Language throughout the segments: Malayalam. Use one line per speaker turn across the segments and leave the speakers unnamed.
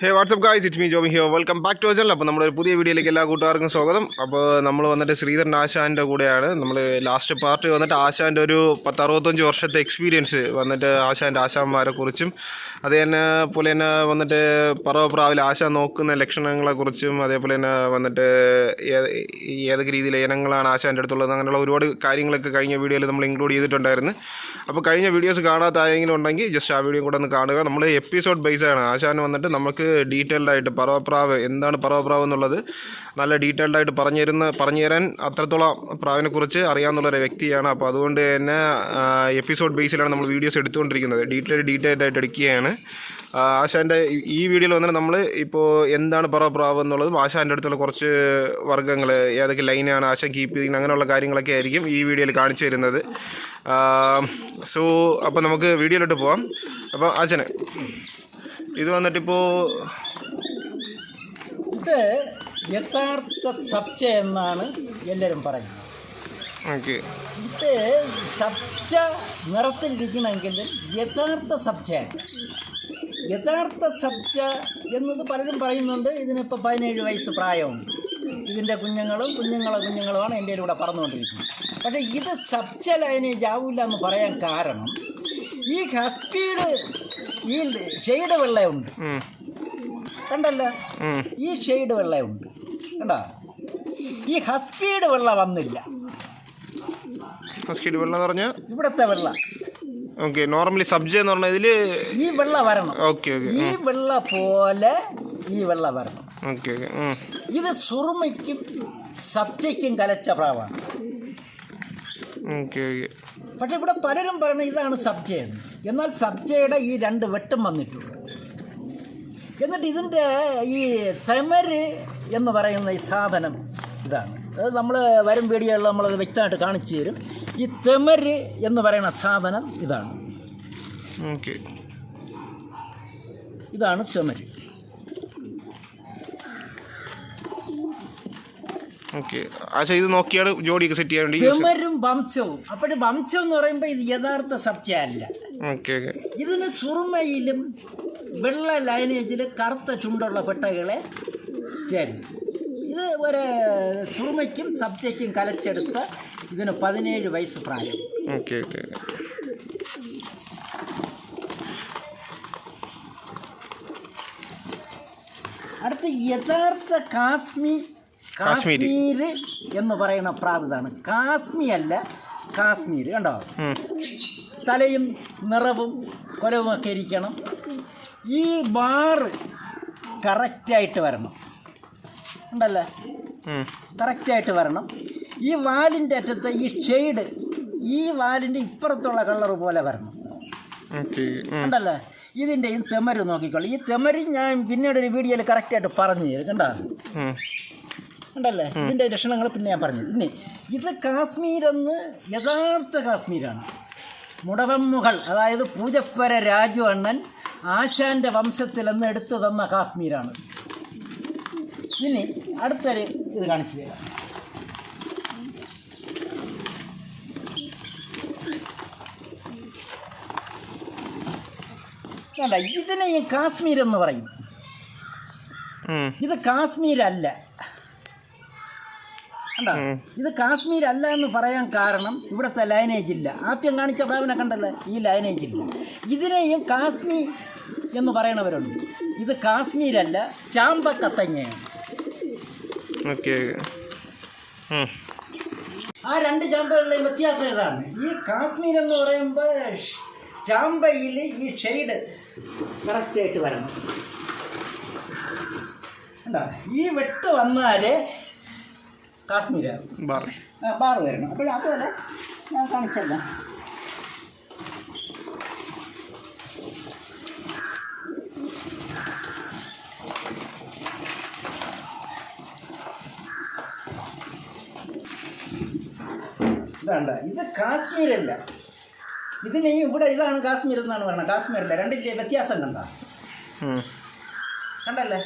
Hey what's up guys it me Jomi here welcome back to channel അപ്പോൾ നമ്മുടെ പുതിയ വീഡിയോയിലേക്ക് എല്ലാ കൂട്ടുകാർക്കും സ്വാഗതം. അപ്പോൾ നമ്മൾ വന്നിട്ട് ശ്രീധരൻ ആശാന്റെ കൂടെയാണ്. നമ്മൾ ലാസ്റ്റ് പാർട്ട് വന്നിട്ട് ആശാന്റെ ഒരു പത്തറുപത്തഞ്ച് വർഷത്തെ എക്സ്പീരിയൻസ് വന്നിട്ട് ആശാന്റെ ആശാന്മാരെ കുറിച്ചും അത് തന്നെ പോലെ തന്നെ വന്നിട്ട് പറവപ്രാവിൽ ആശാൻ നോക്കുന്ന ലക്ഷണങ്ങളെക്കുറിച്ചും അതേപോലെ തന്നെ വന്നിട്ട് ഏത് ഏതൊക്കെ രീതിയിലെ ഇനങ്ങളാണ് ആശാന്റെ അടുത്തുള്ളത് അങ്ങനെയുള്ള ഒരുപാട് കാര്യങ്ങളൊക്കെ കഴിഞ്ഞ വീഡിയോയിൽ നമ്മൾ ഇൻക്ലൂഡ് ചെയ്തിട്ടുണ്ടായിരുന്നു. അപ്പോൾ കഴിഞ്ഞ വീഡിയോസ് കാണാത്ത ആരെങ്കിലും ഉണ്ടെങ്കിൽ ജസ്റ്റ് ആ വീഡിയോ കൂടെ ഒന്ന് കാണുക. നമ്മൾ എപ്പിസോഡ് ബേസ് ആണ്. ആശാൻ വന്നിട്ട് നമുക്ക് ഡീറ്റെയിൽഡ് ആയിട്ട് പറവപ്രാവ് എന്താണ് പറവപ്രാവ് എന്നുള്ളത് നല്ല ഡീറ്റെയിൽഡ് ആയിട്ട് പറഞ്ഞു തരുന്ന പറഞ്ഞു തരാൻ അത്രത്തോളം പ്രാവിനെ കുറിച്ച് അറിയാവുന്ന ഒരു വ്യക്തിയാണ്. അപ്പോൾ അതുകൊണ്ട് തന്നെ എപ്പിസോഡ് ബേസിലാണ് നമ്മൾ വീഡിയോസ് എടുത്തുകൊണ്ടിരിക്കുന്നത്. ഡീറ്റെയിൽ ഡീറ്റെയിൽഡ് ആയിട്ട് എടുക്കുകയാണ് ആശാന്റെ ഈ- ഈ വീഡിയോയിൽ വന്നിട്ട് നമ്മൾ ഇപ്പോൾ എന്താണ് പറവപ്രാവ് എന്നുള്ളതും ആശാന്റെ അടുത്തുള്ള കുറച്ച് വർഗങ്ങൾ ഏതൊക്കെ ലൈനാണ് ആശാൻ കീപ്പ് ചെയ്യുന്നത് അങ്ങനെയുള്ള കാര്യങ്ങളൊക്കെ ആയിരിക്കും ഈ വീഡിയോയിൽ കാണിച്ചു തരുന്നത്. സോ അപ്പോൾ നമുക്ക് വീഡിയോയിലോട്ട് പോവാം. അപ്പോൾ ആശാനെ. ഇത് വന്നിട്ടിപ്പോൾ
ഇത് യഥാർത്ഥ സബ്ജ എന്നാണ് എല്ലാരും പറയുന്നത്.
ഓക്കെ.
ഇത് സബ്ജ നിറത്തിലിരിക്കണമെങ്കിൽ യഥാർത്ഥ സബ്ജയാണ് യഥാർത്ഥ സബ്ജ എന്നത് പലരും പറയുന്നുണ്ട്. ഇതിനിപ്പോൾ പതിനേഴ് വയസ്സ് പ്രായമുണ്ട് ഇതിന്റെ കുഞ്ഞുങ്ങളും കുഞ്ഞുങ്ങളെ കുഞ്ഞുങ്ങളുമാണ് എന്റെ കൂടെ പറന്നുകൊണ്ടിരിക്കുന്നത്. പക്ഷേ ഇത് സബ്ജ ലൈനേജ് ആവില്ല എന്ന് പറയാൻ കാരണം ഈ ഹസ്പീഡ് ഈ ഷെയ്ഡ് വെള്ളയുണ്ട്. കണ്ടല്ലോ? ഈ ഷെയ്ഡ് വെള്ളയുണ്ട്. കണ്ടോ? ഈ ഹസ്പീഡ് വെള്ള വന്നില്ല.
ഹസ്പീഡ് വെള്ളം എന്ന് പറഞ്ഞാൽ
ഇവിടുത്തെ വെള്ള.
ഓക്കെ നോർമലി സബ്ജി എന്ന് പറഞ്ഞാൽ ഇതിൽ
ഈ വെള്ള വരണം.
ഓക്കെ ഓക്കെ
ഈ വെള്ള പോലെ ഈ വെള്ള വരണം.
ഓക്കെ ഓക്കെ
ഇത് സുറുമയ്ക്കും സബ്ജയ്ക്കും കലച്ച പ്രാവാണ്. പക്ഷെ ഇവിടെ പലരും പറയുന്നത് ഇതാണ് സബ്ജയൻ എന്നാൽ സബ്ജയുടെ ഈ രണ്ട് വെട്ടം വന്നിട്ടുണ്ട്. എന്നിട്ട് ഇതിന്റെ ഈ തെമര് എന്ന് പറയുന്ന ഈ സാധനം ഇതാണ്. അത് നമ്മൾ വരും വീഡിയോകളിൽ നമ്മളത് വ്യക്തമായിട്ട് കാണിച്ചു തരും. ഈ തെമര് എന്ന് പറയുന്ന സാധനം ഇതാണ്.
ഓക്കെ.
ഇതാണ് തെമര്.
ഓക്കെ. ആശ ഇത് നോക്കിയാണ് ജോഡിയൊക്കെ സെറ്റ് ചെയ്യാൻ വേണ്ടി
ചുമരും വംശവും. അപ്പോഴും വംശം എന്ന് പറയുമ്പോൾ ഇത് യഥാർത്ഥ സത്യമല്ല.
Okay okay.
ഇതിന് സുറുമയിലും വെള്ള ലൈനേജിൽ കറുത്ത ചുണ്ടുള്ള പെട്ടകളെ ചേരും. ഇത് ഒരു സുറുമയ്ക്കും സബ്ജയ്ക്കും കലച്ചെടുത്ത് ഇതിന് പതിനേഴ് വയസ്സ് പ്രായം.
Okay okay.
അടുത്ത യഥാർത്ഥ കാശ്മീർ. കാശ്മീർ എന്ന് പറയുന്ന പ്രാപിതാണ് കാശ്മീർ അല്ല കാശ്മീർ കണ്ടോ തലയും നിറവും കൊലവുമൊക്കെ ഇരിക്കണം. ഈ ബാറ് കറക്റ്റായിട്ട് വരണം. ഉണ്ടല്ലേ? കറക്റ്റായിട്ട് വരണം. ഈ വാലിന്റെ അറ്റത്ത് ഈ ഷെയ്ഡ് ഈ വാലിന്റെ ഇപ്പുറത്തുള്ള കളർ പോലെ വരണം. ഉണ്ടല്ലേ? ഇതിന്റെയും തെമര് നോക്കിക്കോളൂ. ഈ തെമര് ഞാൻ പിന്നീട് ഒരു വീഡിയോയിൽ കറക്റ്റായിട്ട് പറഞ്ഞു തരും കണ്ടോ? ഉണ്ടല്ലേ? ഇതിന്റെ ലക്ഷണങ്ങൾ പിന്നെ ഞാൻ പറഞ്ഞു. ഇനി ഇത് കാശ്മീരെന്ന് യഥാർത്ഥ കാശ്മീരാണ്. മുടവമ്മുകൾ അതായത് പൂജപ്പര രാജു അണ്ണൻ ആശാന്റെ വംശത്തിൽ നിന്ന് എടുത്തു തന്ന കാശ്മീരാണ്. ഇനി അടുത്തൊരു ഇത് കാണിച്ചു തരാം. വേണ്ട ഇതിനെ കാശ്മീർ എന്ന് പറയും. ഇത് കാശ്മീരല്ല. കണ്ടോ? ഇത് കാശ്മീർ അല്ല എന്ന് പറയാൻ കാരണം ഇവിടുത്തെ ലൈനേജ് ഇല്ല. ആദ്യം കാണിച്ച പ്രാവിനെ കണ്ടല്ലേ? ഈ ലൈനേജ് ഇല്ല. ഇതിനെയും കാശ്മീർ എന്ന് പറയണവരുണ്ട്. ഇത് കാശ്മീരല്ല ചാമ്പക്കത്തങ്ങയാണ്.
കത്തങ്ങയാണ്
ആ രണ്ട് ചാമ്പകളുടെയും വ്യത്യാസം ഇതാണ് ഈ കാശ്മീർ എന്ന് പറയുമ്പോൾ ചാമ്പയിൽ ഈ ഷെയ്ഡ് കറക്റ്റായിട്ട് വരണം. ഈ വെട്ട് വന്നാലേ കാശ്മീരാകും ബാറ്. വരണം. അപ്പോൾ അതുപോലെ ഞാൻ കാണിച്ചല്ല. ഇതാണ്ട ഇത് കാശ്മീരല്ല. ഇതിന് ഇവിടെ ഇതാണ് കാശ്മീർ എന്നാണ് പറയുന്നത് കാശ്മീരല്ല. രണ്ടിന്റെ വ്യത്യാസം കണ്ട? കണ്ടല്ലേ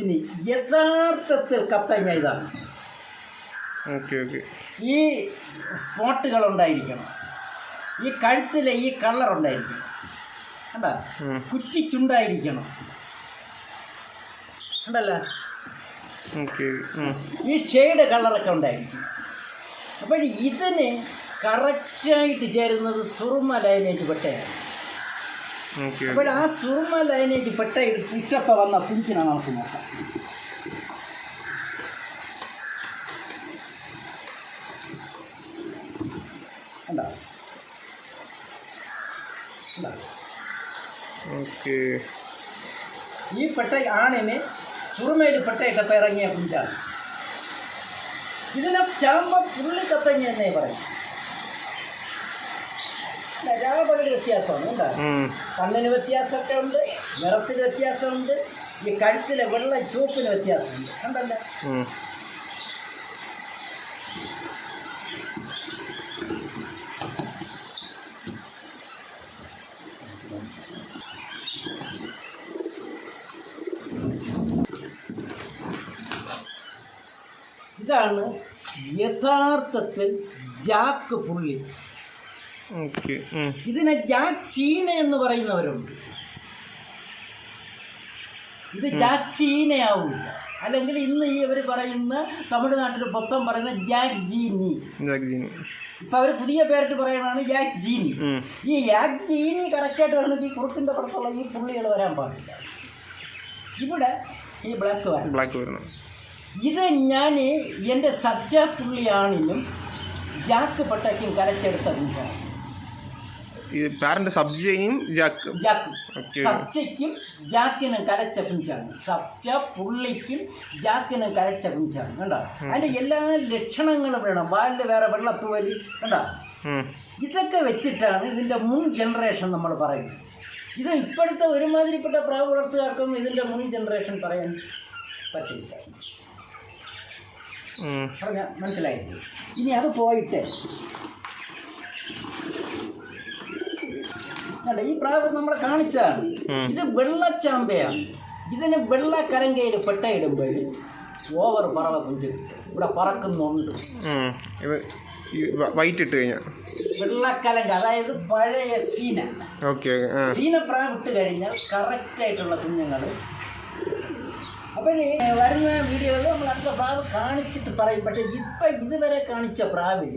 ഇനി യഥാർത്ഥത്തിൽ കത്തങ്ങ ഇതാണ്
ഓക്കെ ഓക്കെ.
ഈ സ്പോട്ടുകൾ ഉണ്ടായിരിക്കണം. ഈ കഴുത്തിലെ ഈ കളർ ഉണ്ടായിരിക്കണം. കണ്ടാ. കുറ്റിച്ചുണ്ടായിരിക്കണം. കണ്ടല്ല. ഈ ഷെയ്ഡ് കളറൊക്കെ ഉണ്ടായിരിക്കും അപ്പോൾ ഇതിന് കറക്റ്റായിട്ട് ചേരുന്നത് സുറുമ ലൈനേജ് പെട്ടയാണ്. അപ്പോൾ ആ സുറുമ ലൈനേജ് പെട്ട ഇട്ടപ്പോൾ വന്ന പിഞ്ചിനെ നമുക്ക് നോക്കാം.
ഓക്കെ.
ഈ പെട്ട ആണിന് സുറുമയിൽ പെട്ടയിട്ടപ്പോൾ ഇറങ്ങിയ കുഞ്ചാണ്. ഇതിനെ ചാമ്പ പുള്ളിക്കത്തങ്ങി എന്നേ പറയും. രാപകൽ വ്യത്യാസമാണ് എന്താ. കണ്ണിന് വ്യത്യാസമൊക്കെ ഉണ്ട് നിറത്തിന് വ്യത്യാസമുണ്ട് ഈ കഴുത്തിലെ വെള്ള ചുവപ്പിന് വ്യത്യാസമുണ്ട് കണ്ടല്ല
ഉം.
ഇതാണ് യഥാർത്ഥത്തിൽ ജാക്ക് പുള്ളി. ഇതിനെ ജാക്ക് ചീന എന്ന് പറയുന്നവരുണ്ട്. ഇത് ജാക്ക് ചീനയാവില്ല അല്ലെങ്കിൽ ഇന്ന് ഈ ഇവർ പറയുന്ന തമിഴ്നാട്ടിൽ മൊത്തം പറയുന്ന ജാക്ക് ജീനി. ഇപ്പൊ അവർ പുതിയ പേരിട്ട് പറയണതാണ് ജാക്ക് ജീനി. ഈ ജാക്ക് ജീനി കറക്റ്റായിട്ട് വരണമെങ്കിൽ ഈ കുറുക്കിന്റെ പുറത്തുള്ള ഈ പുള്ളികൾ വരാൻ പാടില്ല. ഇവിടെ ഈ ബ്ലാക്ക്
ബ്ലാക്ക് വരണം.
ഇത് ഞാൻ എന്റെ സബ്ജ പുള്ളിയാണിനും ജാക്ക് പട്ടക്കും കരച്ചെടുത്ത കുഞ്ചാണ്.
ഈ പാരന്റ് സബ്ജയും ജാക്ക്.
ജാക്ക്.
Okay.
സബ്ജയ്ക്കും ജാക്കിനും കരച്ച കുഞ്ചാണ്. സബ്ജ പുള്ളിക്കും ജാക്കിനും കരച്ച കുഞ്ചാണ്. കണ്ടോ? അതിന്റെ എല്ലാ ലക്ഷണങ്ങളും വേണം. വാലിൽ വേറെ വെള്ളത്തുവലി കണ്ടോ? ഇതൊക്കെ വെച്ചിട്ടാണ് ഇതിന്റെ മുൻ ജനറേഷൻ നമ്മൾ പറയുന്നത്. ഇത് ഇപ്പോഴത്തെ ഒരുമാതിരിപ്പെട്ട പ്രാവ് വളർത്തുകാർക്കൊന്നും ഇതിന്റെ മുൻ ജനറേഷൻ പറയാൻ പറ്റില്ല. പറഞ്ഞ മനസ്സിലായി ഇനി അത് പോയിട്ട് അല്ല ഈ പ്രാവ് നമ്മളെ കാണിച്ചതാണ്. ഇത് വെള്ളച്ചാമ്പയാണ്. ഇതിന് വെള്ള കലങ്കയിൽ പെട്ടയിടുമ്പോൾ ഓവർ പറവ കുഞ്ച് ഇവിടെ പറക്കുന്നുണ്ട്.
വൈറ്റിട്ട് ഇത് വൈറ്റ് ഇട്ട് കഴിഞ്ഞാൽ
വെള്ളക്കലങ്ക അതായത് പഴയ സീന.
ഓക്കെ
സീന പ്രാവിട്ട് കഴിഞ്ഞാൽ കറക്റ്റായിട്ടുള്ള കുഞ്ഞുങ്ങൾ അപ്പോൾ ഈ വരുന്ന വീഡിയോയിൽ നമ്മൾ അടുത്ത പ്രാവ് കാണിച്ചിട്ട് പറയും. പക്ഷേ ഇപ്പം ഇതുവരെ കാണിച്ച പ്രാവിൽ.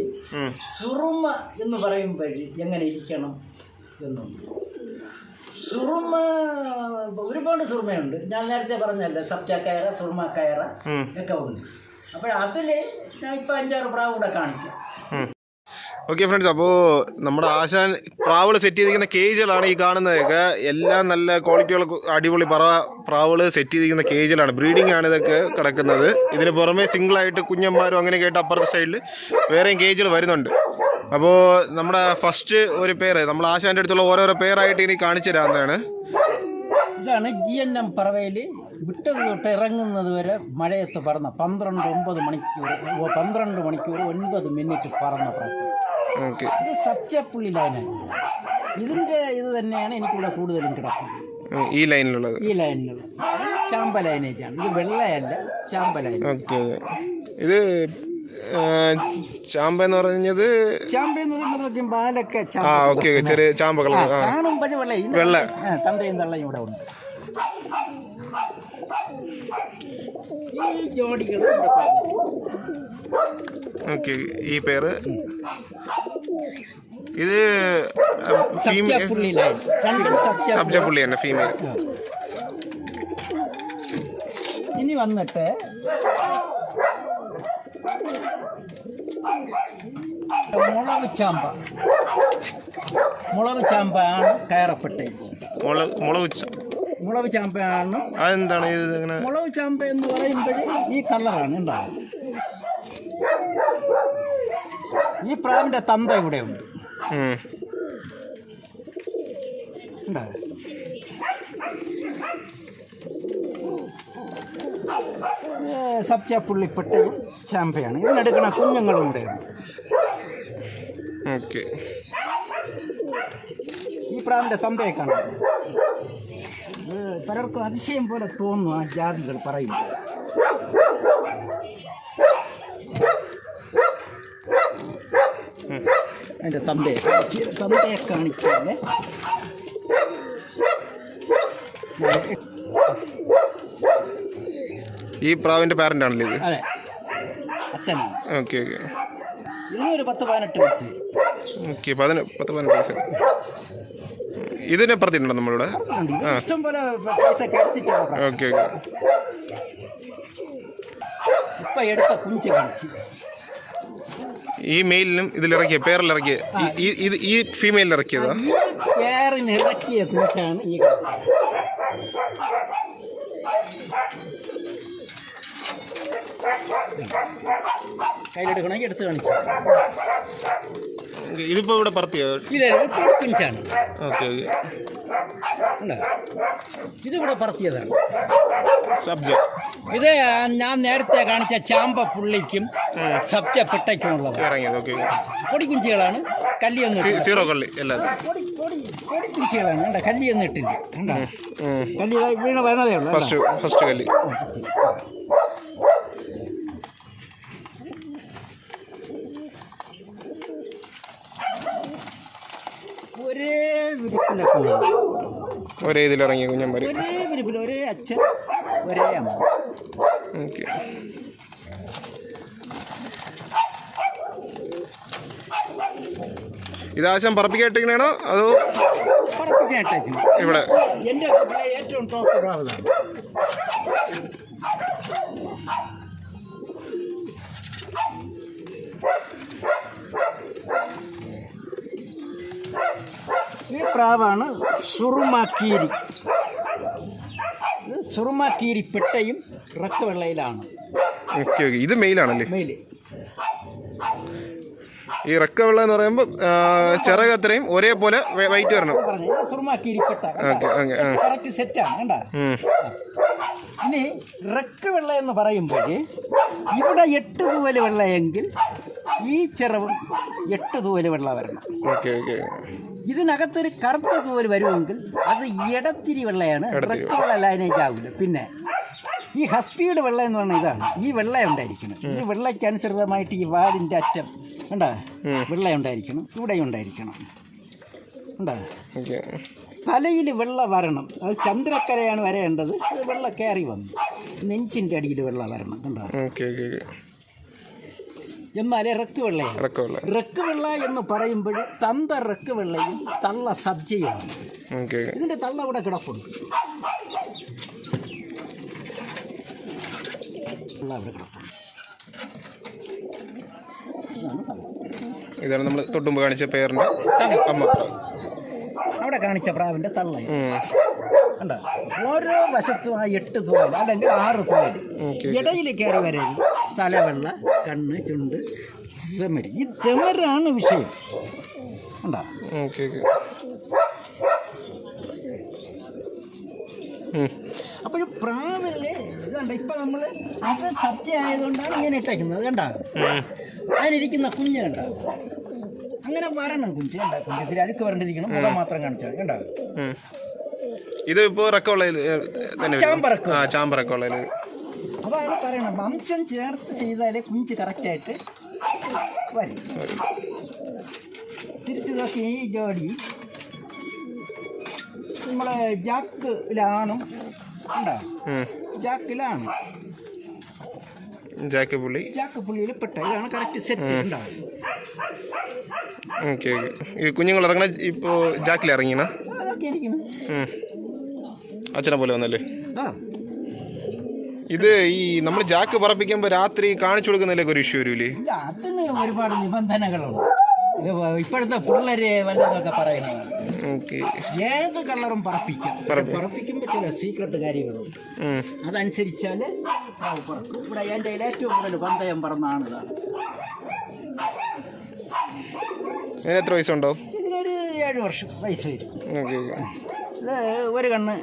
സുറുമ എന്ന് പറയുമ്പോൾ എങ്ങനെ ഇരിക്കണം എന്നുണ്ട് സുറുമ ഒരുപാട് സുറുമയുണ്ട്. ഞാൻ നേരത്തെ പറഞ്ഞല്ലേ സബ്ജ കയറ സുറുമ കയറ. ഒക്കെ ഉണ്ട്. അപ്പോൾ അതിൽ ഞാൻ ഇപ്പം അഞ്ചാറ് പ്രാവ് കൂടെ കാണിക്കാം.
ഓക്കെ ഫ്രണ്ട്സ് അപ്പോൾ നമ്മുടെ ആശാൻ പ്രാവുകൾ സെറ്റ് ചെയ്തിരിക്കുന്ന കേജുകളാണ് ഈ കാണുന്നതൊക്കെ. എല്ലാം നല്ല ക്വാളിറ്റിയുള്ള അടിപൊളി പറ പ്രാവുകൾ സെറ്റ് ചെയ്തിരിക്കുന്ന കേജിലാണ് ബ്രീഡിംഗ് ആണ് ഇതൊക്കെ കിടക്കുന്നത്. ഇതിന് പുറമെ സിംഗിളായിട്ട് കുഞ്ഞന്മാരും അങ്ങനെ കേട്ട് അപ്പുറത്തെ സൈഡിൽ വേറെയും കേജുകൾ വരുന്നുണ്ട്. അപ്പോൾ നമ്മുടെ ഫസ്റ്റ് ഒരു പേര് നമ്മൾ ആശാന്റെ അടുത്തുള്ള ഓരോരോ പേരായിട്ട് ഇനി കാണിച്ചു തരാവുന്നതാണ്.
ഇതാണ് ജി എൻ എം പറവയിൽ വിട്ടത് തൊട്ട് ഇറങ്ങുന്നത് വരെ മഴയത്ത് പറന്ന പന്ത്രണ്ട് ഒമ്പത് മണിക്കൂർ പന്ത്രണ്ട് മണിക്കൂർ ഒൻപത് മിനിറ്റ് പറന്ന
ഓക്കെ
ഇത് സബ്ജപ്പുള്ളി ലൈനാണ് ഇതിന്റെ ഇത് തന്നെയാണ് എനിക്കിവിടെ കൂടുതലും കിടക്കുന്നത്.
ഈ ലൈനിലുള്ളത്
ഈ ലൈനിലുള്ളത് ചാമ്പ ലൈനേജ് ആണ്. ഇത് വെള്ളയല്ല ചാമ്പ ലൈൻ
ഓക്കെ ഇത് ചാമ്പ എന്ന് പറഞ്ഞത്
ചാമ്പ എന്ന് പറയുന്നത് ബാലൊക്കെ
ആ ഓക്കെ ചെറിയ ചാമ്പ കളർ
കാണുമ്പോൾ വെള്ള. തന്തയും തള്ളയും ഇവിടെ ഉണ്ട്. ഈ ജോഡികൾ ഇവിടെ പറഞ്ഞു.
ഓക്കെ ഈ പേര് ഇത് ഫീമെയിൽ
സബ്ജപ്പുള്ളി ലൈൻ രണ്ടും സബ്ജ
സബ്ജപ്പുള്ളി തന്നെ ഫീമെയിൽ
ഇനി വന്നിട്ട് മുളവ് ചാമ്പ മുളവ് ചാമ്പയാണ് കയറപ്പെട്ടത്
മുളക് മുളക് ച-
മുളവ് ചാമ്പയാണ്.
അതെന്താണ് ഇത് ഇങ്ങനെ?
മുളവ് ചാമ്പ എന്ന് പറയുമ്പോഴേ ഈ കളറാണ് ഉണ്ടാവുക ഈ പ്രാവിന്റെ തന്ത ഇവിടെ ഉണ്ട്? സബ്ജ പുള്ളിപ്പെട്ട ചാമ്പയാണ്. ഇതിനെടുക്കണ കുഞ്ഞുങ്ങളും ഇവിടെ ഉണ്ട്
ഓക്കെ.
ഈ പ്രാവിന്റെ തന്തയെ കാണാം. പലർക്കും അതിശയം പോലെ തോന്നുന്നു ആ ജാതികൾ പറയും എന്റെ തന്തയെ തന്തയെ കാണിച്ചാൽ
ഈ പ്രാവിന്റെ പാരന്റ് ആണല്ലേ ഇത്?
അതെ. അച്ഛനാണ്.
Okay okay.
ഇനിയൊരു പത്ത് പതിനെട്ട് വയസ്സ്
ഓക്കെ പതിനെട്ട് പത്ത് പതിനെട്ട് വയസ്സ് ഇതിനെ പറഞ്ഞിട്ടുണ്ടോ നമ്മളിവിടെ. Okay okay.
ഇപ്പൊ എടുത്ത കുഞ്ച് കാണിച്ച്.
ഈ മെയിലിനും ഇതിലിറക്കിയ പേരിലിറക്കിയ ഇത് ഈ ഫീമെയിൽ ഇറക്കിയതാ
ഈ പേരിന് ഇറക്കിയ കുഞ്ചാണ് ഈ കാണുന്നത്. കയ്യിലെടുക്കണമെങ്കിൽ എടുത്ത് കാണിച്ചു
ഇതിപ്പോ ഇവിടെ പറത്തിയോ
ഇല്ല റിപ്പോർട്ട് പൊടി കുഞ്ചാണ്
ഓക്കെ?
ഇതിവിടെ പറത്തിയതാണ്.
സബ്ജക്ട്
ഇത് ഞാൻ നേരത്തെ കാണിച്ച ചാമ്പ പുള്ളിക്കും സബ്ജ പെട്ടയ്ക്കുമുള്ളത്
ഇറങ്ങിയത് ഓക്കെ.
പൊടിക്കുഞ്ചികളാണ് കല്ലിയൊന്നും
സീറോ കള്ളി എല്ലാം
പൊടി പൊടി പൊടിക്കുഞ്ചികളാണ് കണ്ട? കല്ലിയൊന്നും ഇട്ടില്ല. കണ്ടോ? കല്ലി വീണ വേണതേ ഉള്ളൂ
ഫസ്റ്റ് ഫസ്റ്റ് കല്ലി.
ഒരേ ഇതിൽ ഇറങ്ങിയ
ഒരേ ഇതിലിറങ്ങിയ
ഒരേ വിരിപ്പിൽ ഒരേ അച്ഛൻ ഒരേ അമ്മ.
ഓക്കെ. ഇതാശം പറപ്പിക്കായിട്ടിങ്ങനെയാണോ അതോ ഇവിടെ.
എന്റെ ഏറ്റവും ടോപ്പ് ഈ പ്രാവാണ് സുറുമാക്കീരി സുറുമാക്കീരി പെട്ടയും റക്കവെള്ളയിലാണ്.
Okay okay. ഇത് മെയിലാണല്ലേ?
മെയിൽ
ഈ റക്കവെള്ള എന്ന് പറയുമ്പോൾ ചിറക് അത്രയും ഒരേപോലെ വൈറ്റ് വരണം.
സുറുമാക്കീരി പെട്ട കറക്റ്റ് സെറ്റാണ് കണ്ടാ. ഇനി റക്കവെള്ള എന്ന് പറയുമ്പോൾ ഇവിടെ എട്ട് തൂവൽ വെള്ളയെങ്കിൽ ഈ ചിറവും എട്ട് തൂവൽ വെള്ള വരണം.
Okay okay.
ഇതിനകത്തൊരു കറുത്ത തൂവൽ വരുമെങ്കിൽ അത് ഇടത്തിരി വെള്ളയാണ്. റെഡ് വെള്ള. ലൈനേജ് ആവില്ല പിന്നെ ഈ ഹസ്തിയുടെ വെള്ള എന്ന് പറഞ്ഞാൽ ഇതാണ്. ഈ വെള്ള ഉണ്ടായിരിക്കണം. ഈ വെള്ളയ്ക്ക് അനുസൃതമായിട്ട് ഈ വാലിന്റെ അറ്റം കണ്ടാ? വെള്ള ഉണ്ടായിരിക്കണം. ഇവിടെ ഉണ്ടായിരിക്കണം. കണ്ടാ?
ഓക്കെ.
തലയിൽ വെള്ള വരണം. അത് ചന്ദ്രക്കരയാണ് വരേണ്ടത്. അത് വെള്ള കയറി വന്നു. നെഞ്ചിന്റെ അടിയിൽ വെള്ള വരണം. കണ്ടോ? വെള്ളയാണ്.
റക്ക വെള്ളം.
ഇറക്ക് വെള്ള എന്ന് പറയുമ്പോൾ തന്ത ഇറക്ക് വെള്ളയും തള്ള സബ്ജയുമാണ് ഇതിന്റെ തള്ള ഇവിടെ കിടപ്പുണ്ട്. ഇവിടെ കിടപ്പുണ്ട്. ഇതാണ്
നമ്മൾ തൊട്ടുമ്പ് കാണിച്ച പേരിന്റെ അമ്മ.
അവിടെ കാണിച്ച പ്രാവിന്റെ തള്ള. കണ്ട? ഓരോ വശത്തും ആ എട്ട് തോൽ അല്ലെങ്കിൽ ആറ് തോൽ ഇടയിൽ കയറി വരരുത്. തലവെള്ള കണ്ണ് ചുണ്ട് തെമര് ഈ ചെമരാണ് വിഷയം. ഉണ്ടോ
ഓക്കെ.
അപ്പോൾ പ്രാവല്ലേ ഇതുണ്ട് ഇപ്പം നമ്മൾ അത് സത്യമായതുകൊണ്ടാണ് ആയതുകൊണ്ടാണ് ഇങ്ങനെ ഇട്ടേക്കുന്നത്. കണ്ട. അതിനിരിക്കുന്ന കുഞ്ഞ് കണ്ട? അങ്ങനെ വരണം കുഞ്ച് കണ്ട? കുഞ്ചത്തിൽ അഴുക്ക് വരണ്ടിരിക്കണം മുഖം മാത്രം കാണിച്ചാൽ കണ്ട.
ഇത് ഇപ്പോ റക്കമുള്ളതിൽ തന്നെ വരും.
ചാമ്പറക്കം.
ആ ചാമ്പറക്കുള്ളതിൽ
അപ്പോൾ പറയണം വംശം ചേർത്ത് ചെയ്താലേ കുഞ്ച് കറക്റ്റായിട്ട് വരും. തിരിച്ചു നോക്കി ഈ ജോഡി നമ്മളെ ജാക്കിലാണ് ഉണ്ടോ? ജാക്കിലാണ്.
ജാക്ക് പുള്ളി.
ജാക്ക് പുള്ളിയിൽ പെട്ട ഇതാണ് കറക്റ്റ് സെറ്റ് ഉണ്ടാവും
ഓക്കെ ഓക്കെ. ഈ കുഞ്ഞുങ്ങൾ ഇറങ്ങണ ഇപ്പോൾ ജാക്കിൽ
അതൊക്കെ ഇരിക്കണം.
അച്ഛനെ പോലെ വന്നല്ലേ?
ആ.
ഇത് ഈ നമ്മൾ ജാക്ക് പറപ്പിക്കുമ്പോൾ രാത്രി കാണിച്ചു കൊടുക്കുന്നതിലൊക്കെ ഒരു ഇഷ്യൂ വരൂലേ
ഇല്ല അതിന് ഒരുപാട് നിബന്ധനകളുണ്ട്. ഇപ്പോഴത്തെ പിള്ളേര് വല്ലതൊക്കെ പറയുന്നതാണ്
ഓക്കെ.
ഏത് കളറും പറപ്പിക്കാം.
പറപ്പിക്കാം.
പറപ്പിക്കുമ്പോൾ ചില സീക്രട്ട് കാര്യങ്ങളുണ്ട്. അതനുസരിച്ചാൽ പറക്കും ഇവിടെ എന്റെ ഏറ്റവും കൂടുതൽ പന്തയം പറന്നാണ് ഇതാണ്.
എത്ര വയസ്സുണ്ടോ?
ഇതിനൊരു ഏഴ് വർഷം വയസ്സ് വരും. ഇത് ഒരു കണ്ണ്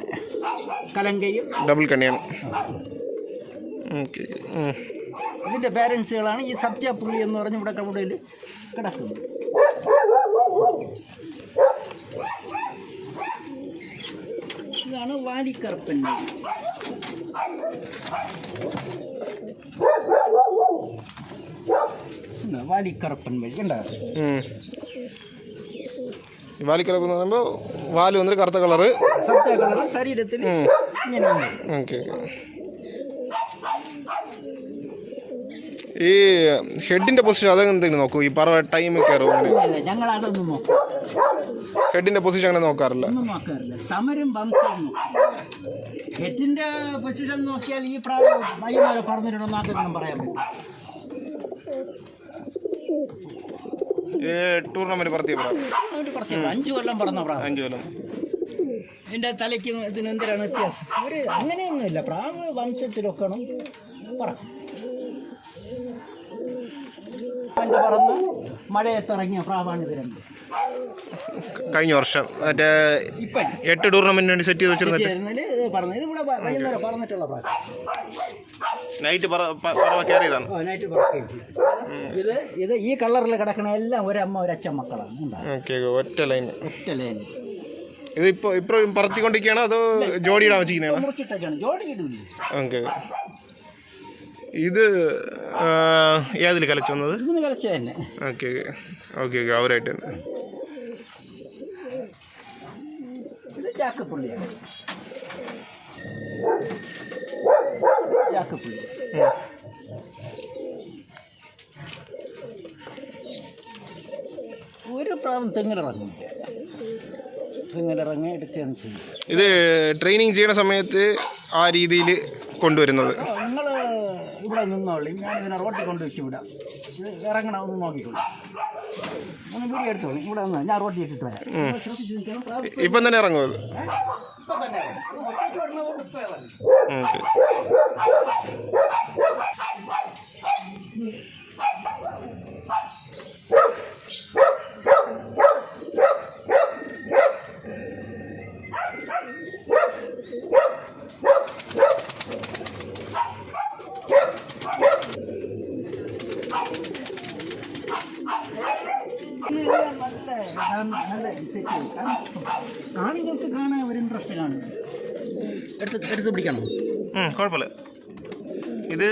കലങ്കയും
ഡബിൾ കണ്ണിയാണ്.
ഇതിന്റെ പാരൻസുകളാണ് ഈ സബ്ജ പുള്ളി എന്ന് പറഞ്ഞ് ഇവിടെ കവിടയിൽ കിടക്കുന്നത്. ഇതാണ് വാലിക്കറുപ്പൻ എന്താ വാലിക്കറപ്പൻ വഴി കണ്ടോ?
ഉം. ഈ വാലിക്കലപ്പ് എന്ന് പറയുമ്പോൾ വാൽ വന്നിട്ട് കറുത്ത കളറ്.
സബ്ജ കളർ ശരീരത്തിൽ ഇങ്ങനെ ഉണ്ട്.
Okay okay. ഈ ഹെഡിന്റെ പൊസിഷൻ അതെന്തെങ്കിലും നോക്കൂ? ഈ പറഞ്ഞ ടൈം കയറും
ഞങ്ങൾ അതൊന്നും നോക്കും
ഹെഡിന്റെ പൊസിഷൻ അങ്ങനെ നോക്കാറില്ല.
ഒന്നും നോക്കാറില്ല. തമരും വംശവും നോക്കും എറ്റിന്റെ പൊസിഷൻ നോക്കിയാൽ ഈ പ്രായം പറഞ്ഞിട്ടുണ്ടെന്ന് ആർക്കെങ്കിലും പറയാൻ പറ്റും
ടൂർണമെന്റ് പറത്തിയ
അഞ്ചു കൊല്ലം പറഞ്ഞ പ്രായം.
അഞ്ചു കൊല്ലം.
എന്റെ തലയ്ക്കും ഇതിനെന്തിനാണ് വ്യത്യാസം? ഒരു അങ്ങനെയൊന്നുമില്ല. പ്രാവ് വംശത്തിലൊക്കണം പറ. പണ്ട് പറന്ന് മഴയത്തിറങ്ങിയ പ്രാവാണ് ഇത് രണ്ട്.
കഴിഞ്ഞ വർഷം മറ്റേ
ഇപ്പം.
എട്ട് ടൂർണമെന്റിന് വേണ്ടി സെറ്റ് ചെയ്ത്
വെച്ചിരുന്നത് ഇത് പറഞ്ഞു ഇത് ഇവിടെ വ- വൈകുന്നേരം പറഞ്ഞിട്ടുള്ള പ്രാവ്
നൈറ്റ് കയറിയതാണ്.
നൈറ്റ്. ഇത് ഇത് ഈ കളറിൽ കിടക്കണ എല്ലാം ഒരമ്മ ഒരച്ഛൻ മക്കളാണ്.
ഒറ്റ ലൈൻ
ഒറ്റ ലൈന്
ഇത് ഇപ്പൊ ഇപ്പോഴും പറത്തിക്കൊണ്ടിരിക്കുകയാണോ? അതോ ജോഡിയിടാൻ വെച്ചിരിക്കണോ
മുറിച്ചിട്ടൊക്കെയാണ് ജോഡി ഇടില്ല
ഓക്കെ ഇത് ഏതിൽ കലച്ചു വന്നത്?
തന്നെ.
ഓക്കെ ഓക്കെ ഓക്കെ അവരായിട്ട് തന്നെ.
ഒരു പ്രാവശ്യം തെങ്ങിടെ ഉം.
ഇത് ട്രെയിനിങ് ചെയ്യുന്ന സമയത്ത് ആ രീതിയിൽ കൊണ്ടുവരുന്നത്.
നിങ്ങൾ ഇവിടെ നിന്നോളി. ഞാൻ ഇതിനെ റോട്ടിൽ കൊണ്ട് വെച്ച് വിടാം. ഇത് ഇറങ്ങണം ഒന്ന് നോക്കിക്കോളൂ. ഒന്ന് വീഡിയോ എടുത്തോളി. ഇവിടെ നിന്ന് ഞാൻ റോട്ടിൽ ഇട്ടിട്ട് വരാം. നിങ്ങൾ ശ്രദ്ധിച്ച് നിൽക്കണം പ്രാവ് ഇപ്പം
തന്നെ ഇറങ്ങും അത്.
ഇപ്പം തന്നെ ഇറങ്ങും. ഇത് ഒറ്റയ്ക്ക് വിടുന്നതുകൊണ്ട് ഇപ്പം ഇറങ്ങും.
ഓക്കെ
ഇതെല്ലാം നല്ല ഇതാണ് നല്ല സെറ്റ് ചെയ്യും. കാരണം ആളുകൾക്ക് കാണാൻ ഒരു ഇൻട്രസ്റ്റ് കാണും. എടുത്ത് എടുത്ത് പിടിക്കണം?
കുഴപ്പമില്ല. ഇത്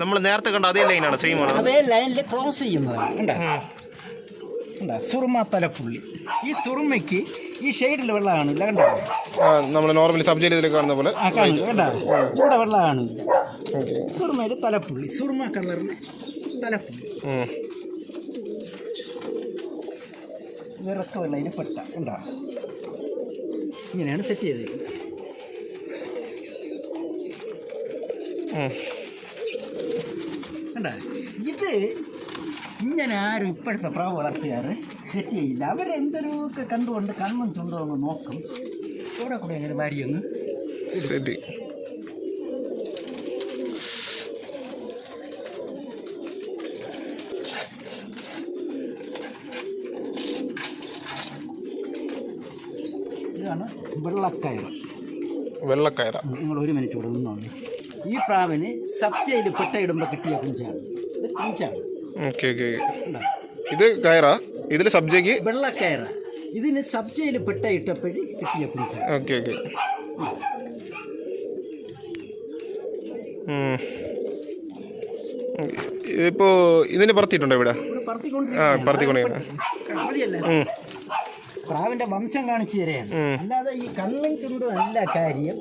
നമ്മൾ നേരത്തെ കണ്ട അതേ ലൈനാണ് സെയിം ആണ്.
അതേ ലൈനിൽ ക്രോസ് ചെയ്യുന്നതാണ് കണ്ടോ? കണ്ടോ? സുറുമ തലപ്പുള്ളി. ഈ സുറുമയ്ക്ക് ഈ ഷെയ്ഡിൽ വെള്ളം കാണില്ല കണ്ടോ?
നമ്മൾ നോർമലി സബ്ജയിൽ കാണുന്ന പോലെ.
കണ്ടോ? ഇവിടെ വെള്ളം കാണില്ല. സുറുമയിൽ തലപ്പുള്ളി. സുറുമ കളറിൽ തലപ്പുള്ളി. വിറക്ക അതിന് പെട്ട. കണ്ടോ? ഇങ്ങനെയാണ് സെറ്റ് ചെയ്തത്. കണ്ട? ഇത് ഇങ്ങനെ ആരും ഇപ്പോഴത്തെ പ്രാവ് വളർത്തുകാർ സെറ്റ് ചെയ്യില്ല. അവരെന്തൊരു കണ്ടുകൊണ്ട് കണ്ണും ചുണ്ടും അങ്ങ് നോക്കും. ഇവിടെ കൂടെ അങ്ങനെ വാരിയൊന്ന്
ശരി
ഇതാണ് വെള്ളക്കയർ.
വെള്ളക്കയറ
നിങ്ങൾ ഒരു മിനിറ്റ് കൂടെ നിന്നോളൂ ഈ പ്രാവിന് സബ്ജയിൽ പെട്ടയിടുമ്പോൾ കിട്ടിയ കുഞ്ചാണ്. ഇത് കുഞ്ചാണ്.
ഓക്കെ ഓക്കെ ഇത് കയറാ? ഇതിൽ സബ്ജയ്ക്ക്?
വെള്ളക്കയർ ഇതിന് സബ്ജയിൽ പെട്ടയിട്ടപ്പോഴ് കിട്ടിയ കുഞ്ചാണ്.
Okay okay. ഇതിപ്പോ ഇതിന് പറത്തിയിട്ടുണ്ടോ ഇവിടെ?
ഇവിടെ
ആ
മതിയല്ലേ? പ്രാവിന്റെ വംശം കാണിച്ചു തരാണ്. അല്ലാതെ ഈ കണ്ണും ചുണ്ടും അല്ല കാര്യം.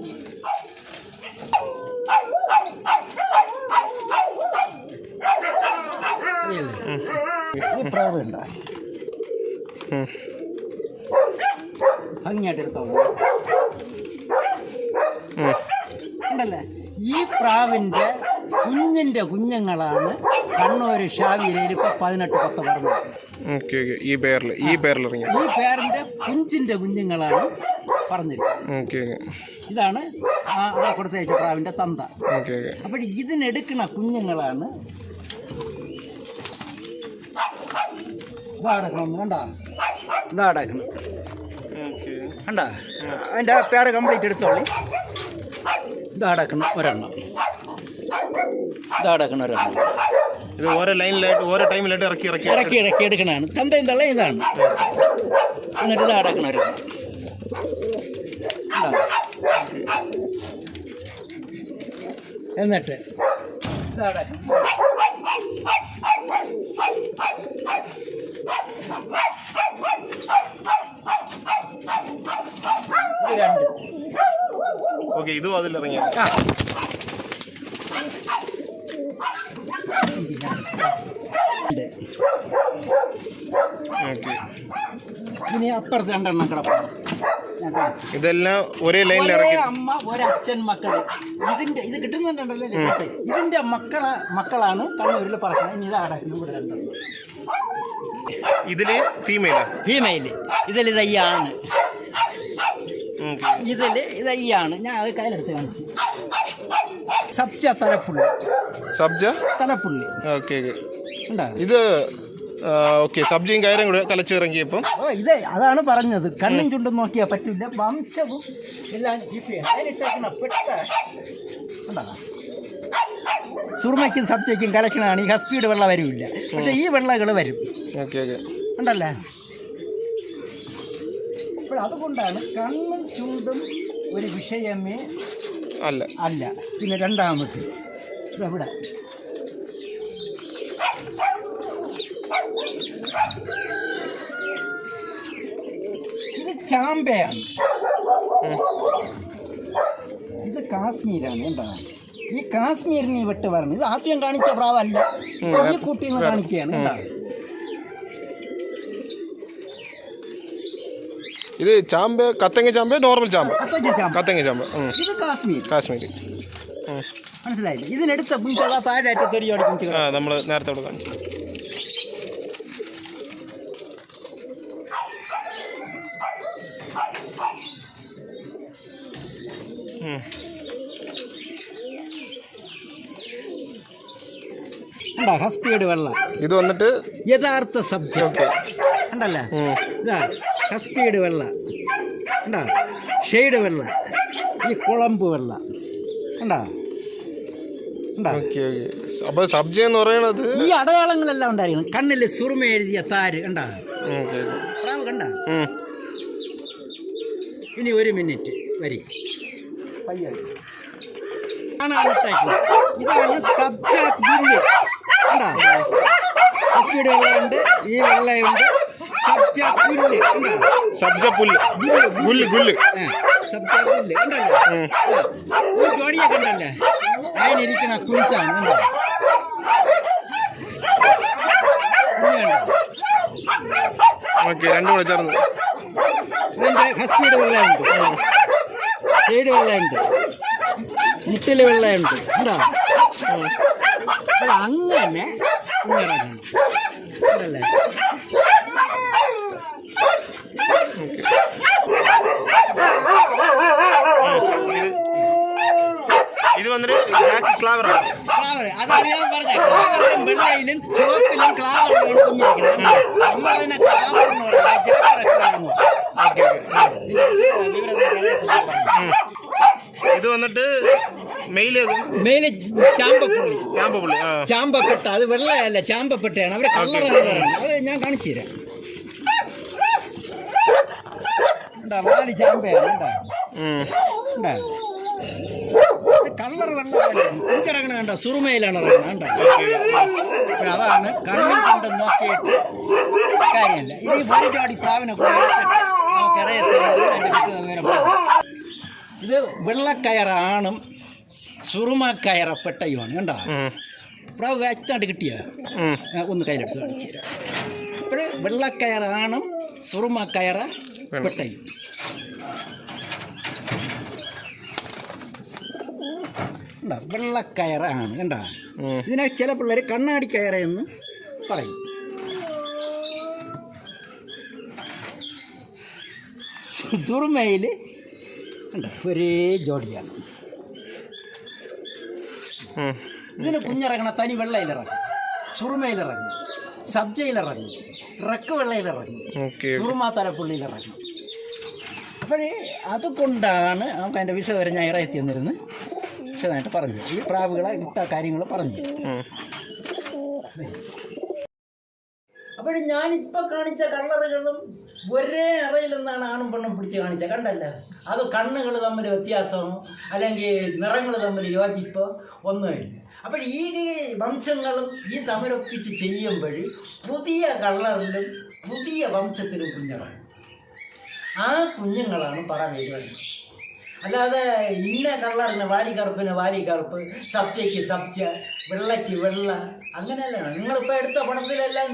ഭംഗിയായിട്ടെടുത്തോണ്ടല്ലേ ഈ പ്രാവ് ഉണ്ടോ ഭംഗിയായിട്ട് എടുത്തോളൂ ഉണ്ടല്ലേ ഈ പ്രാവിന്റെ കുഞ്ഞിന്റെ കുഞ്ഞുങ്ങളാണ് കണ്ണൂർ ഷാവിരയിൽ ഇപ്പൊ പതിനെട്ട് പത്ത് പറഞ്ഞു
ഓക്കെ ഓക്കെ. ഈ പേരിൽ ഈ പേരിൽ ഇറങ്ങി
ഈ പേരിന്റെ കുഞ്ചിന്റെ കുഞ്ഞുങ്ങളാണ് പറഞ്ഞിരിക്കുന്നത്.
ഓക്കെ
ഇതാണ് കൊടുത്ത അവിടെ കൊടുത്തയച്ച പ്രാവിന്റെ തന്ത.
Okay okay.
അപ്പോൾ ഇതിനെടുക്കുന്ന കുഞ്ഞുങ്ങളാണ് ഇതാടക്കണം കണ്ട? ഇതാടക്കണം. കണ്ട? അതിന്റെ പേര് കംപ്ലീറ്റ് എടുത്തോളി. ഇതാടക്കണം ഒരെണ്ണം. ഇതാടക്കണം ഒരെണ്ണം.
ഇത് ഓരോ ലൈനിലായിട്ട് ഓരോ ടൈമിലായിട്ട് ഇറക്കി ഇറക്കി
ഇറക്കി. ഇറക്കി എടുക്കണതാണ്. തന്തയും തള്ള ഇതാണ്. എന്നിട്ട് ഇത് അടക്കണം ഒരു എന്നിട്ട് രണ്ട്.
ഓക്കെ ഇതും അതിലിറങ്ങിയ
ഇനി അപ്പുറത്ത് രണ്ടെണ്ണം കിടപ്പാണ്
ഇതെല്ലാം ഒരേ ലൈനിൽ ഇറങ്ങി
അമ്മ ഒരച്ഛൻ മക്കൾ. ഇതിന്റെ ഇത് കിട്ടുന്നുണ്ടല്ലോ. ഇതിന്റെ മക്കളെ മക്കളാണ് കണ്ണൂരിൽ പറയുന്നത് ഇനി ഇതാടെ ഇവിടെ രണ്ടെണ്ണം.
ഇതിൽ ഫീമെയിൽ
ഫീമെയിൽ ഇതിൽ ഇതയ്യാണ് ഇതിൽ ഇതയ്യാണ് ഞാൻ അത് കയ്യിലെടുത്ത് കാണിച്ചു. സബ്ജ തലപ്പുള്ളി.
സബ്ജ?
തലപ്പുള്ളി.
ഓക്കെ ഇത് ഓക്കെ സബ്ജിയും കയറും കൂടെ കലച്ചിറങ്ങിയപ്പം.
ഓ ഇത് അതാണ് പറഞ്ഞത്. കണ്ണും ചുണ്ടും നോക്കിയാ പറ്റില്ല വംശവും എല്ലാം? സുറുമയ്ക്കും സബ്ജയ്ക്കും കലക്കണതാണ്. ഈ ഹസ്പീഡ് വെള്ളം വരില്ല. പക്ഷെ ഈ വെള്ളകൾ വരും.
Okay okay.
ഉണ്ടല്ലേ? അപ്പോൾ അതുകൊണ്ടാണ് കണ്ണും ചൂണ്ടും ഒരു വിഷയമേ
അല്ല.
അല്ല. പിന്നെ രണ്ടാമത് ഇവിടെ ഇത് ചാമ്പയാണ്. ഇത് കാശ്മീരാണ് എന്താ ഈ കാശ്മീരിനെ വിട്ട് പറഞ്ഞു ഇത് ആദ്യം കാണിച്ച പ്രാവല്ല ഈ കുട്ടിയിൽ കാണിക്കുകയാണ് എന്താ
ഇത് ചാമ്പ് കത്തങ്ങ ചാമ്പ് നോർമൽ ചാമ്പ്. കത്തങ്ങ ചാമ്പ്.
ഇത് കാശ്മീർ. മനസ്സിലായില്ല? ഇതിനെടുത്ത താഴെ പുഞ്ച
ആ നമ്മൾ നേരത്തെ കൊടുക്കാം കാണിച്ചു. ഉം.
ഉണ്ടോ ഹസ്പിയുടെ വെള്ള.
ഇത് വന്നിട്ട്
യഥാർത്ഥ
സബ്ജക്ട്.
ഉണ്ടല്ലേ ഇതാ വെള്ള. കണ്ടാ? ഷെയ്ഡ് വെള്ള. ഈ കുളമ്പ് വെള്ള.
കണ്ടാ? സബ്ജി എന്ന് പറയണത്
ഈ അടയാളങ്ങളെല്ലാം ഉണ്ടായിരിക്കണം. കണ്ണിൽ സുറുമ എഴുതിയ താര് കണ്ടാ? കണ്ട? ഇനി ഒരു മിനിറ്റ് വരി. പയ്യെ. ഇതാണ് സബ്ജാക്ട് ബില്ല് കണ്ടാ? ഹസ്പിയുടെ വെള്ളമുണ്ട് ഈ വെള്ളയുണ്ട്. സബ്ജാക്ട് ബില്ല് കണ്ടാ
സബ്ജ പുല്ല് ഗുല്ല് ഗുല്ല്
സബ്ജാക്ട് ബില്ല് കണ്ടല്ലോ ഈ ജോഡിയൊക്കെ ഉണ്ടല്ലേ അതിനിരിക്കണ കുഞ്ചാണ് കണ്ടോ കുഞ്ഞ് കണ്ടോ?
ഓക്കെ രണ്ടും കൂടെ ചേർന്ന്
അതിന്റെ ഹസ്പിയുടെ വെള്ളമുണ്ട് ഷെയ്ഡ് വെള്ളമുണ്ട് മുട്ടിൽ വെള്ളമുണ്ട് ഉണ്ടോ അപ്പോൾ അങ്ങനെ ഇറങ്ങണം അതല്ലേ
ഇത് വന്നിട്ട് ബ്ലാക്ക് ക്ലാവർ ആണ്
ക്ലാവർ അതാണ് ഞാൻ പറഞ്ഞത് ക്ലാവറിലും വെള്ളയിലും ചുവപ്പിലും ക്ലാവറിലാണ് കുഞ്ഞിരിക്കുന്നത് നമ്മളതിനെ ക്ലാവർ എന്ന് പറയുന്നത് ജാക്കറൊക്കെ എന്ന് പറയും. ഇതിന്റെ വിവരം നിനക്കറിയത്തില്ല പറഞ്ഞു.
ഇത് വന്നിട്ട് മെയിൽ
മേലെ ചാമ്പപ്പുള്ളി
ചാമ്പ പുള്ളി ആ
ചാമ്പപ്പെട്ട അത് വെള്ളയല്ല ചാമ്പപ്പെട്ടയാണ് അവരെ കളറാണ് പറയുന്നത് അത് ഞാൻ കാണിച്ചു തരാം ഉണ്ടാ നാല് കളർ കുഞ്ചിറങ്ങണ കണ്ട? സുറുമയിലാണ് ഇറങ്ങണ കണ്ട? അപ്പോൾ അതാണ് കണ്ണിൽ കണ്ട് നോക്കിയിട്ട് കാര്യമല്ല. ഇനി ജോടി പ്രാവിനെ. ഇത് വെള്ളക്കയറാണും സുറുമക്കയറ പെട്ടയുമാണ് കണ്ടോ. പ്രാവ് വ്യക്തമായിട്ട് കിട്ടിയ. ഒന്ന് കയ്യിലെടുത്ത് കാണിച്ചു തരാം. ഇപ്പോൾ വെള്ളക്കയറാണും സുറുമക്കയറ പെട്ടയും കണ്ടോ? വെള്ളക്കയറാണ് കണ്ടോ. ഇതിനെ ചില പിള്ളേർ കണ്ണാടി കയറ എന്ന് പറയും. സുറുമയിൽ കണ്ടോ? ഒരേ ജോഡിയാണ്. ഇതിന് കുഞ്ഞിറങ്ങണ തനി വെള്ളയിലിറങ്ങും. സുറുമയിലിറങ്ങും സബ്ജയിലിറങ്ങും. റക്ക് വെള്ളയിലിറങ്ങും
ഓക്കെ
സുറുമ ഇറങ്ങി. അപ്പോഴേ അതുകൊണ്ടാണ് നമുക്ക് അതിന്റെ ഞാൻ ഇറയത്തി തന്നിരുന്ന് വിശദമായിട്ട് പറഞ്ഞു. ഈ പ്രാവുകളെ ഇട്ട കാര്യങ്ങൾ പറഞ്ഞു.
അപ്പോൾ
അപ്പോഴും ഞാനിപ്പോൾ കാണിച്ച കളറുകളും ഒരേ അറയിൽ നിന്നാണ് ആണും പെണ്ണും പിടിച്ച് കാണിച്ചത്. കണ്ടല്ല? അത് കണ്ണുകൾ തമ്മിൽ വ്യത്യാസമോ അല്ലെങ്കിൽ നിറങ്ങൾ തമ്മിൽ യോജിപ്പോ ഒന്നുമില്ല. അപ്പോൾ ഈ വംശങ്ങളും ഈ തമ്മിലൊപ്പിച്ച് ചെയ്യുമ്പോൾ പുതിയ കളറിലും പുതിയ വംശത്തിലും കുഞ്ഞുങ്ങളാണ്. ആ കുഞ്ഞുങ്ങളാണ് പറ വരുന്നത്. അല്ലാതെ ഇന്ന കളറിന് വാരി വാലികറുപ്പ് സബ്ജയ്ക്ക് സബ്ജ വെള്ളയ്ക്ക് വെള്ള അങ്ങനെയല്ല. നിങ്ങളിപ്പോൾ എടുത്ത പണത്തിലെല്ലാം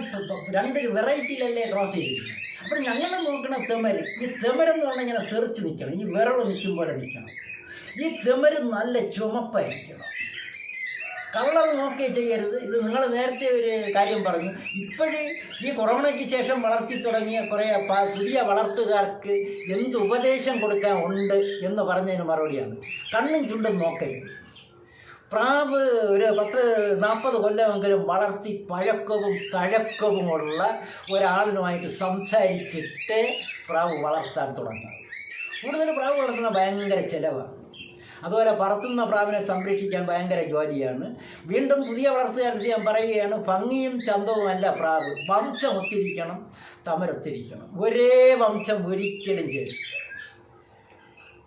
രണ്ട് വെറൈറ്റിയിലല്ലേ ക്രോസ് ചെയ്തിരിക്കുന്നത്. അപ്പോൾ ഞങ്ങൾ നോക്കണ തെമര് ഈ തെമരെന്ന് പറഞ്ഞാൽ ഇങ്ങനെ തെറിച്ച് നിൽക്കണം. ഈ വിരൾ നിൽക്കും പോലെ നിൽക്കണം. ഈ തെമര് നല്ല ചുമപ്പായിരിക്കണം. കളർ നോക്കി ചെയ്യരുത്. ഇത് നിങ്ങൾ നേരത്തെ ഒരു കാര്യം പറഞ്ഞു. ഇപ്പോഴും ഈ കൊറോണയ്ക്ക് ശേഷം വളർത്തി തുടങ്ങിയ കുറേ പുതിയ വളർത്തുകാർക്ക് എന്ത് ഉപദേശം കൊടുക്കാൻ ഉണ്ട് എന്ന് പറഞ്ഞതിന് മറുപടിയാണ്. കണ്ണും ചുണ്ടും നോക്കരുത് പ്രാവ് ഒരു പത്ത് നാൽപ്പത് കൊല്ലമെങ്കിലും വളർത്തി പഴക്കവും തഴക്കവുമുള്ള ഒരാളിനുമായിട്ട് സംസാരിച്ചിട്ട് പ്രാവ് വളർത്താൻ തുടങ്ങുക കൂടുതൽ പ്രാവ് വളർത്തുന്ന ഭയങ്കര ചിലവാണ്. അതുപോലെ പറത്തുന്ന പ്രാവിനെ സംരക്ഷിക്കാൻ ഭയങ്കര ജോലിയാണ് വീണ്ടും പുതിയ വളർത്തുകാരത്ത് ഞാൻ പറയുകയാണ് ഭംഗിയും ചന്തവും അല്ല പ്രാവ്. വംശം ഒത്തിരിക്കണം തമരൊത്തിരിക്കണം ഒരേ വംശം ഒരിക്കലും ചെയ്യും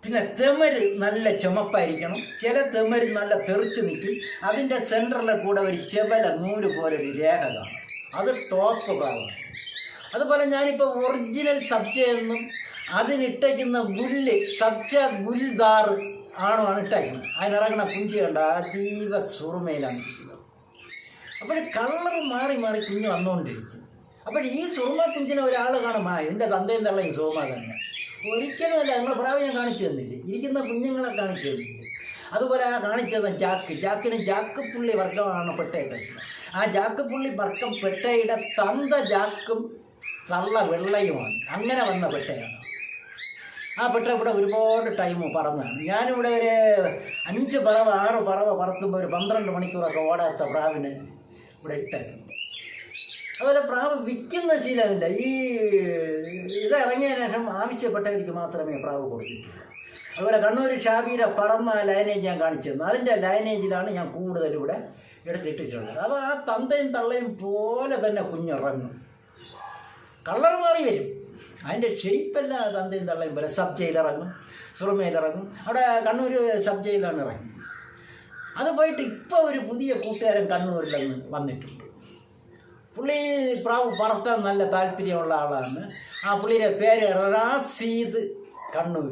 പിന്നെ തെമര് നല്ല ചുമപ്പായിരിക്കണം. ചില തെമര് നല്ല തെറിച്ച് നിൽക്കും. അതിന്റെ സെന്ററിലെ കൂടെ ഒരു ചെവല നൂൽ പോലെ ഒരു രേഖ അത് ടോപ്പ് പ്രാവാണ് അതുപോലെ ഞാനിപ്പോൾ ഒറിജിനൽ സബ്ജ എന്നും അതിനിട്ടയ്ക്കുന്ന ഗുൽ സബ്ജ ഗുൽദാർ ആണോ? ആണ് ഇട്ടയ്ക്കുന്നത് അതിനിറങ്ങുന്ന കുഞ്ചി കണ്ട അതീവ സുറുമയിലാണ് അപ്പോൾ കളർ മാറി മാറി കുഞ്ഞ് വന്നുകൊണ്ടിരിക്കും അപ്പോൾ ഈ സുറുമ കുഞ്ചിനെ ഒരാൾ കാണും. ആ എന്റെ തന്തയും തള്ളയും സുറുമ തന്നെ. ഒരിക്കലും അല്ല നമ്മളെ പ്രാവ് ഞാൻ കാണിച്ചു തന്നില്ലേ? ഇരിക്കുന്ന കുഞ്ഞുങ്ങളെ കാണിച്ചു തന്നില്ലേ? അതുപോലെ ആ കാണിച്ചു തന്ന ജാക്ക്. ജാക്കിന് ജാക്ക് പുള്ളി വർഗമാണ് പെട്ടയുടെ ആ ജാക്ക് പുള്ളി വർഗം പെട്ടയുടെ തന്ത ജാക്കും തള്ള വെള്ളയുമാണ്. അങ്ങനെ വന്ന പെട്ടയാണ്. ആ പെട്ട ഇവിടെ ഒരുപാട് ടൈം പറന്ന്. ഞാനിവിടെ ഒരു അഞ്ച് പറവ ആറ് പറവ പറത്തുമ്പോൾ ഒരു പന്ത്രണ്ട് മണിക്കൂറൊക്കെ ഓടാത്ത പ്രാവിന് ഇവിടെ ഇട്ടായിരുന്നു അതുപോലെ പ്രാവ് വിൽക്കുന്ന ശീലമില്ല. ഈ ഇത് ഇറങ്ങിയതിനു ശേഷം ആവശ്യപ്പെട്ടവർക്ക് മാത്രമേ പ്രാവ് കൊടുത്തിട്ടുള്ളൂ. അതുപോലെ കണ്ണൂർ ഷാബിയുടെ പറന്ന ലൈനേജ് ഞാൻ കാണിച്ചു തന്നു. അതിന്റെ ലൈനേജിലാണ് ഞാൻ കൂടുതൽ ഇവിടെ എടുത്തിട്ടിട്ടുള്ളത്. അപ്പോൾ ആ തന്തയും തള്ളയും പോലെ തന്നെ കുഞ്ഞിറങ്ങും. കളർ മാറി വരും. അതിന്റെ ഷെയ്പ്പല്ല തന്തയും തള്ളയും പോലെ സബ് ജയിലിറങ്ങും സുറമയിലിറങ്ങും അവിടെ കണ്ണൂർ സബ് ജയിലാണ് ഇറങ്ങി. അത് പോയിട്ട് ഇപ്പോൾ ഒരു പുതിയ കൂട്ടുകാരൻ കണ്ണൂരിൽ വന്നിട്ടുണ്ട്. പുള്ളി പ്രാവ് പറത്താൻ നല്ല താല്പര്യമുള്ള ആളാണ്. ആ പുള്ളിയുടെ പേര് റാസീദ് കണ്ണൂർ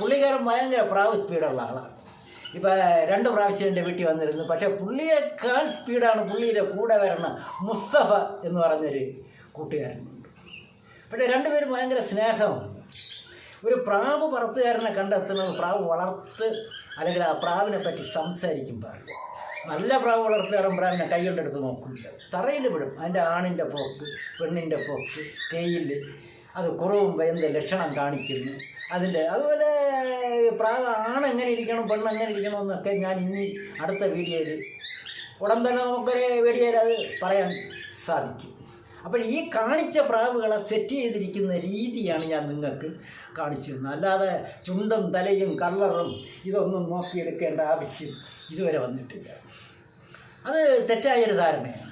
പുള്ളിക്കാരൻ ഭയങ്കര പ്രാവ് സ്പീഡുള്ള ആളാണ്. ഇപ്പം രണ്ട് പ്രാവശ്യം എന്റെ വീട്ടിൽ വന്നിരുന്നു. പക്ഷേ പുള്ളിയേക്കാൾ സ്പീഡാണ് പുള്ളിയുടെ കൂടെ വരണ മുസ്തഫ എന്ന് പറഞ്ഞൊരു കൂട്ടുകാരനുണ്ട് പക്ഷേ രണ്ടുപേരും ഭയങ്കര സ്നേഹമാണ്. ഒരു പ്രാവ് പറത്തുകാരനെ കണ്ടെത്തുന്നത് പ്രാവ് വളർത്ത് അല്ലെങ്കിൽ ആ പ്രാവിനെ പറ്റി സംസാരിക്കും സംസാരിക്കുമ്പോൾ നല്ല പ്രാവ് വളർത്തുകാരൻ പ്രാവിനെ കൈകൊണ്ടെടുത്ത് നോക്കില്ല തറയിൽ വിടും. അതിന്റെ ആണിന്റെ പോക്ക് പെണ്ണിന്റെ പോക്ക് ടെയിൽ അത് കുറവും എന്ത് ലക്ഷണം കാണിക്കുന്നു. അതിന്റെ അതുപോലെ പ്രാവ് ആണ് എങ്ങനെ ഇരിക്കണം പെണ്ണ് എങ്ങനെ ഇരിക്കണം എന്നൊക്കെ ഞാൻ ഇനി അടുത്ത വീഡിയോയിൽ ഉടൻ തന്നെ നമുക്കൊരു വീഡിയോയിൽ അത് പറയാൻ സാധിക്കും. അപ്പോൾ ഈ കാണിച്ച പ്രാവുകളെ സെറ്റ് ചെയ്തിരിക്കുന്ന രീതിയാണ് ഞാൻ നിങ്ങൾക്ക് കാണിച്ചു തരുന്നത് അല്ലാതെ ചുണ്ടും തലയും കളറും ഇതൊന്നും നോക്കിയെടുക്കേണ്ട ആവശ്യം ഇതുവരെ വന്നിട്ടില്ല. അത് തെറ്റായൊരു ധാരണയാണ്.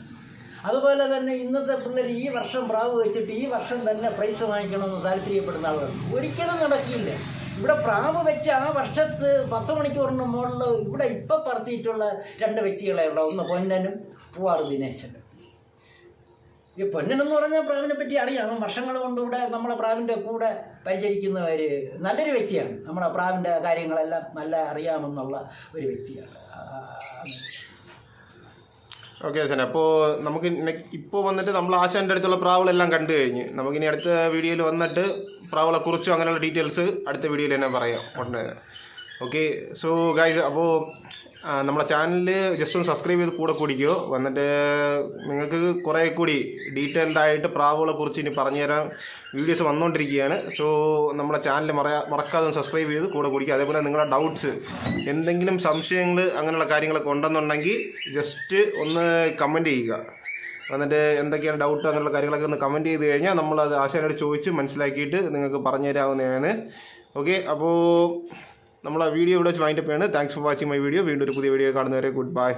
അതുപോലെ തന്നെ ഇന്നത്തെ പിള്ളേർ ഈ വർഷം പ്രാവ് വെച്ചിട്ട് ഈ വർഷം തന്നെ പ്രൈസ് വാങ്ങിക്കണമെന്ന് താല്പര്യപ്പെടുന്ന ആളുകൾ ഒരിക്കലും നടക്കില്ല. ഇവിടെ പ്രാവ് വെച്ച് ആ വർഷത്ത് പത്ത് മണിക്കൂറിന് മുകളിൽ ഇവിടെ ഇപ്പം പറത്തിയിട്ടുള്ള രണ്ട് വ്യക്തികളെ ഉള്ള. ഒന്ന് പൊന്നനും പൂവാറ് ദിനേശനും. ഈ പൊന്നനെന്ന് പറഞ്ഞാൽ പ്രാവിനെ പറ്റി അറിയാം. വർഷങ്ങൾ കൊണ്ട് ഇവിടെ നമ്മളെ പ്രാവിന്റെ കൂടെ പരിചരിക്കുന്ന ഒരു നല്ലൊരു വ്യക്തിയാണ്. നമ്മളെ പ്രാവിന്റെ കാര്യങ്ങളെല്ലാം നല്ല അറിയാമെന്നുള്ള ഒരു വ്യക്തിയാണ്.
ഓക്കെ സന അപ്പോൾ നമുക്ക് ഇപ്പോൾ വന്നിട്ട് നമ്മൾ ആശാന്റെ അടുത്തുള്ള പ്രാവുകളെല്ലാം കണ്ടു കഴിഞ്ഞ് നമുക്കിനി അടുത്ത വീഡിയോയിൽ വന്നിട്ട് പ്രാവുകളെ കുറിച്ചും അങ്ങനെയുള്ള ഡീറ്റെയിൽസ് അടുത്ത വീഡിയോയിൽ തന്നെ പറയാം. ഉടനെ ഓക്കെ സോ ഗൈസ് അപ്പോൾ നമ്മളെ ചാനലിൽ ജസ്റ്റ് ഒന്ന് സബ്സ്ക്രൈബ് ചെയ്ത് കൂടെ കൂടിക്കോ. വന്നിട്ട് നിങ്ങൾക്ക് കുറേ കൂടി ഡീറ്റെയിൽഡ് ആയിട്ട് പ്രാവുകളെ കുറിച്ച് ഇനി പറഞ്ഞു പറഞ്ഞുതരാൻ വീഡിയോസ് വന്നുകൊണ്ടിരിക്കുകയാണ് സോ നമ്മളെ ചാനൽ മറയാ മറക്കാതെ സബ്സ്ക്രൈബ് ചെയ്ത് കൂടെ കുടിക്കുക അതേപോലെ നിങ്ങളുടെ ഡൗട്ട്സ് എന്തെങ്കിലും സംശയങ്ങൾ അങ്ങനെയുള്ള കാര്യങ്ങളൊക്കെ ഉണ്ടെന്നുണ്ടെങ്കിൽ ജസ്റ്റ് ഒന്ന് കമന്റ് ചെയ്യുക. എന്നിട്ട് എന്തൊക്കെയാണ് ഡൗട്ട് അങ്ങനെയുള്ള കാര്യങ്ങളൊക്കെ ഒന്ന് കമന്റ് ചെയ്ത് കഴിഞ്ഞാൽ നമ്മൾ അത് ആശാനോട് ചോദിച്ച് മനസ്സിലാക്കിയിട്ട് നിങ്ങൾക്ക് പറഞ്ഞു തരാവുന്നതാണ്. ഓക്കെ അപ്പോൾ നമ്മളെ വീഡിയോ ഇവിടെ വെച്ച് വൈൻഡപ്പ് ചെയ്യാണ്. Thanks for watching my video വീണ്ടും ഒരു പുതിയ വീഡിയോ കാണുന്നവരെ ഗുഡ് ബൈ